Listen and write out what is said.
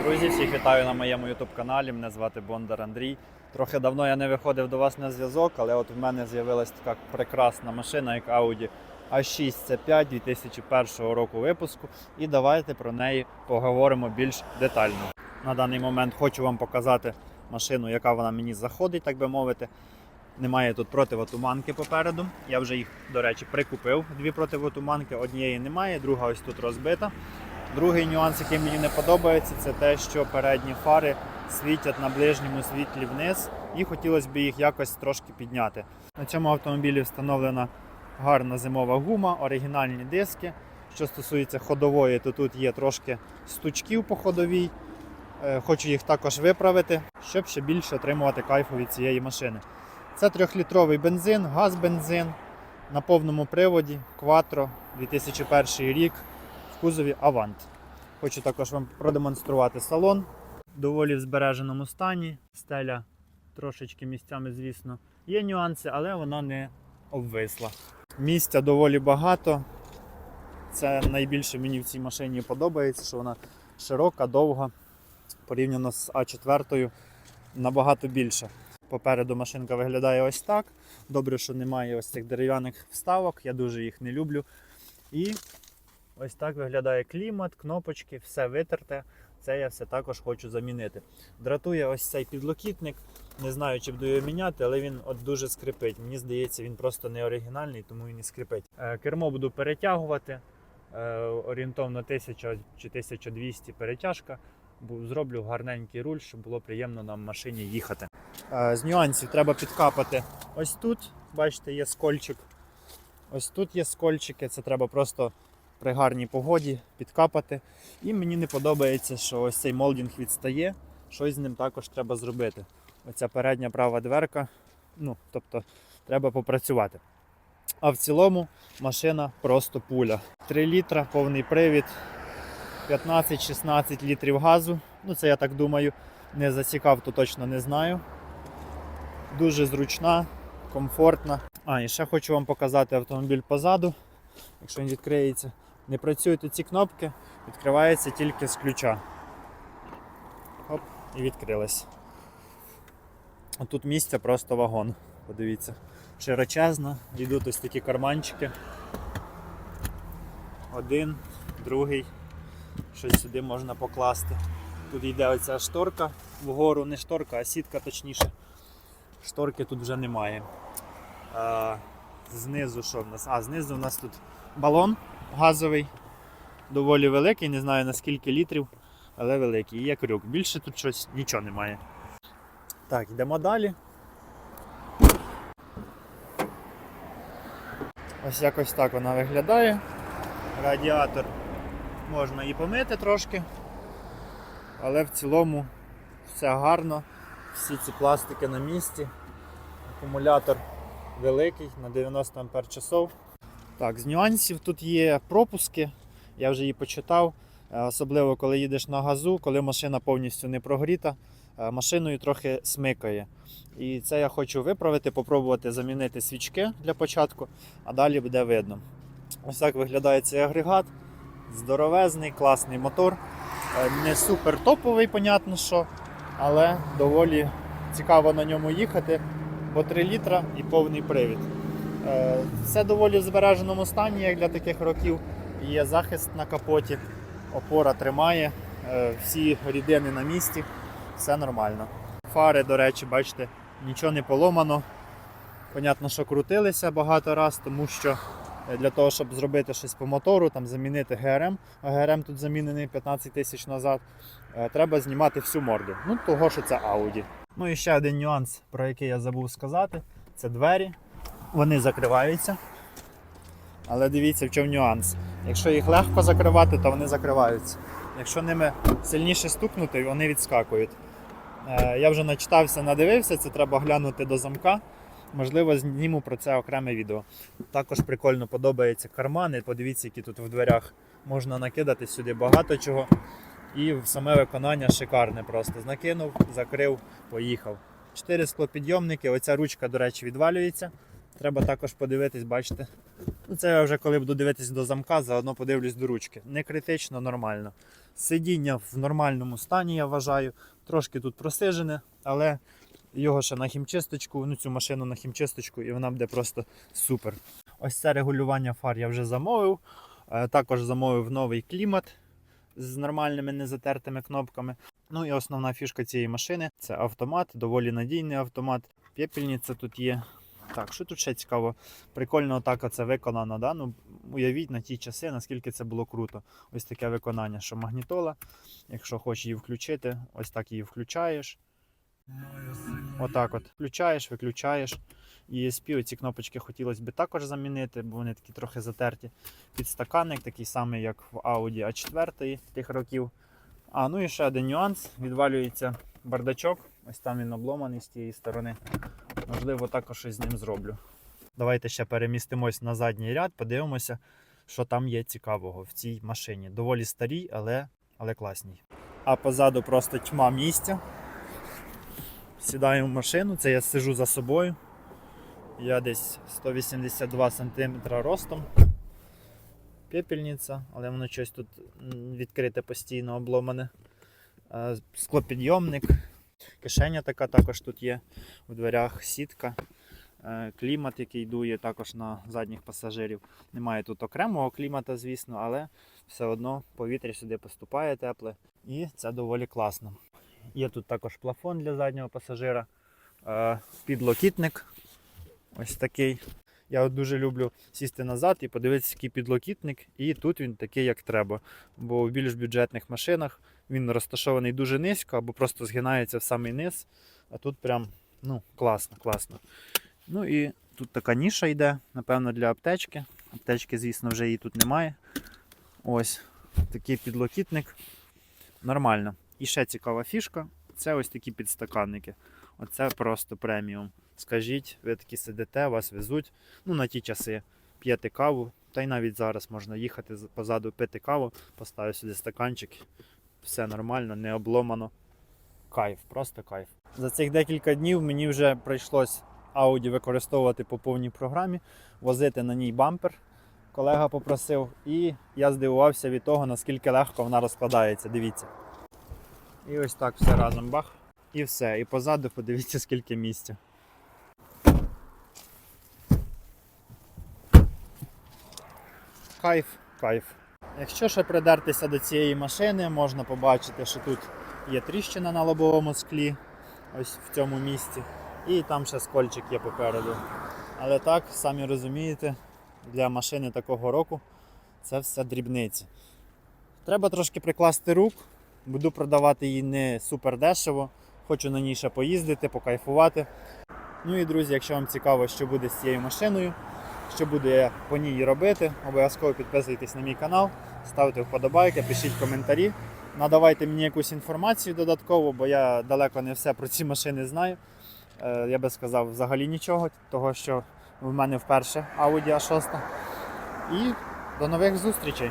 Друзі, всіх вітаю на моєму YouTube каналі. Мене звати Бондар Андрій. Трохи давно я не виходив до вас на зв'язок, але от в мене з'явилась така прекрасна машина, як Audi A6 C5 2001 року випуску. І давайте про неї поговоримо більш детально. На даний момент хочу вам показати машину, яка вона мені заходить, так би мовити. Немає тут противотуманки попереду. Я вже їх, до речі, прикупив. Дві противотуманки. Однієї немає, друга ось тут розбита. Другий нюанс, який мені не подобається, це те, що передні фари світять на ближньому світлі вниз, і хотілося б їх якось трошки підняти. На цьому автомобілі встановлена гарна зимова гума, оригінальні диски. Що стосується ходової, то тут є трошки стучків по ходовій. Е, Хочу їх також виправити, щоб ще більше отримувати кайфу від цієї машини. Це трьохлітровий бензин, газ-бензин на повному приводі, Quattro, 2001 рік в кузові Avant. Хочу також вам продемонструвати салон. Доволі в збереженому стані. Стеля трошечки місцями, звісно, є нюанси, але вона не обвисла. Місця доволі багато. Це найбільше мені в цій машині подобається, що вона широка, довга. Порівняно з А4 набагато більше. Попереду машинка виглядає ось так. Добре, що немає ось цих дерев'яних вставок, я дуже їх не люблю. І ось так виглядає клімат, кнопочки, все витерте. Це я все також хочу замінити. Дратує ось цей підлокітник. Не знаю, чи буду його міняти, але він от дуже скрипить. Мені здається, він просто не оригінальний, тому і скрипить. Е, Кермо буду перетягувати. е, Орієнтовно 1000 чи 1200 перетяжка. Зроблю гарненький руль, щоб було приємно нам в машині їхати. Е, З нюансів треба підкапати ось тут. Бачите, є скольчик. Ось тут є скольчики, це треба просто при гарній погоді підкапати. І мені не подобається, що ось цей молдінг відстає. Щось з ним також треба зробити. Оця передня права дверка. Ну, тобто, треба попрацювати. А в цілому машина просто пуля. 3 літра, повний привід, 15-16 літрів газу. Ну, це я так думаю. Не засікав, то точно не знаю. Дуже зручна, комфортна. А, і ще хочу вам показати автомобіль позаду. Якщо він відкриється. Не працюють ці кнопки, відкривається тільки з ключа. Оп, і відкрилась. Тут місця просто вагон. Подивіться. Широчезна, йдуть ось такі карманчики. Один, другий. Щось сюди можна покласти. Тут йде оця шторка вгору, не шторка, а сітка точніше. Шторки тут вже немає. Знизу що в нас? А, знизу в нас тут балон газовий, доволі великий, не знаю на скільки літрів, але великий. І є крюк. Більше тут щось нічого немає. Так, йдемо далі. Ось якось так вона виглядає. Радіатор можна і помити трошки, але в цілому все гарно, всі ці пластики на місці. Акумулятор великий на 90 ампер часов. Так, з нюансів тут є пропуски, я вже її почитав. Е, Особливо коли їдеш на газу, коли машина повністю не прогріта, е, машиною трохи смикає. І це я хочу виправити, попробувати замінити свічки для початку, а далі буде видно. Ось так виглядає цей агрегат. Здоровезний, класний мотор. Е, Не супер топовий, понятно що, але доволі цікаво на ньому їхати, бо 3 літра і повний привід. Е, Все доволі в збереженому стані, як для таких років. Є захист на капоті, опора тримає, е, всі рідини на місці, все нормально. Фари, до речі, бачите, нічого не поломано. Понятно, що крутилися багато раз, тому що для того, щоб зробити щось по мотору, там замінити ГРМ, а ГРМ тут замінений 15 тисяч назад, е, треба знімати всю морду. Ну, того, що це Audi. Ну і ще один нюанс, про який я забув сказати, це двері. Вони закриваються. Але дивіться, в чому нюанс. Якщо їх легко закривати, то вони закриваються. Якщо ними сильніше стукнути, вони відскакують. Е, Я вже начитався, надивився, це треба глянути до замка. Можливо, зніму про це окреме відео. Також прикольно подобаються кармани. Подивіться, які тут в дверях можна накидати сюди багато чого. І саме виконання шикарне просто. Накинув, закрив, поїхав. Чотири склопідйомники. Оця ручка, до речі, відвалюється. Треба також подивитись, бачите. Ну, це я вже коли буду дивитись до замка, заодно подивлюсь до ручки. Не критично, нормально. Сидіння в нормальному стані, я вважаю. Трошки тут просижене, але його ще на хімчисточку, ну цю машину на хімчисточку, і вона буде просто супер. Ось це регулювання фар я вже замовив. Е, Також замовив новий клімат з нормальними незатертими кнопками. Ну і основна фішка цієї машини це автомат, доволі надійний автомат. Пепельниця тут є. Так, що тут ще цікаво? Прикольно так це виконано. Да? Ну, уявіть на ті часи, наскільки це було круто. Ось таке виконання, що магнітола. Якщо хочеш її включити, ось так її включаєш. Отак от. Включаєш, виключаєш. ESP, оці кнопочки хотілося б також замінити, бо вони такі трохи затерті. Підстаканник, такий самий, як в Audi A4 тих років. А, ну і ще один нюанс. Відвалюється бардачок. Ось там він обломаний з тієї сторони. Можливо, також щось з ним зроблю. Давайте ще перемістимось на задній ряд, подивимося, що там є цікавого в цій машині. Доволі старій, але, але класній. А позаду просто тьма місця. Сідаю в машину, це я сижу за собою. Я десь 182 см ростом. Пепельниця, але воно щось тут відкрите постійно обломане. Е, Склопідйомник. Кишеня така також тут є. У дверях сітка. Е, Клімат, який дує також на задніх пасажирів. Немає тут окремого клімата, звісно, але все одно повітря сюди поступає тепле. І це доволі класно. Є тут також плафон для заднього пасажира, е, підлокітник. Ось такий. Я дуже люблю сісти назад і подивитися, який підлокітник, і тут він такий, як треба. Бо в більш бюджетних машинах він розташований дуже низько або просто згинається в самий низ. А тут прям ну, класно, класно. Ну і тут така ніша йде, напевно, для аптечки. Аптечки, звісно, вже її тут немає. Ось такий підлокітник. Нормально. І ще цікава фішка це ось такі підстаканники. Оце просто преміум. Скажіть, ви такі сидите, вас везуть. Ну, на ті часи п'єте каву, та й навіть зараз можна їхати позаду пити каву, поставив сюди стаканчик. Все нормально, не обломано. Кайф, просто кайф. За цих декілька днів мені вже прийшлось Audi використовувати по повній програмі, возити на ній бампер. Колега попросив, і я здивувався від того, наскільки легко вона розкладається. Дивіться. І ось так все разом бах. І все. І позаду подивіться, скільки місця. Кайф, кайф. Якщо ще придертися до цієї машини, можна побачити, що тут є тріщина на лобовому склі, ось в цьому місці. І там ще скольчик є попереду. Але так, самі розумієте, для машини такого року це все дрібниці. Треба трошки прикласти рук. Буду продавати її не супер дешево. Хочу на ній ще поїздити, покайфувати. Ну і друзі, якщо вам цікаво, що буде з цією машиною, що буду я по ній робити, обов'язково підписуйтесь на мій канал, ставте вподобайки, пишіть коментарі. Надавайте мені якусь інформацію додатково, бо я далеко не все про ці машини знаю. Е, Я би сказав взагалі нічого, того що в мене вперше Audi A6. І до нових зустрічей!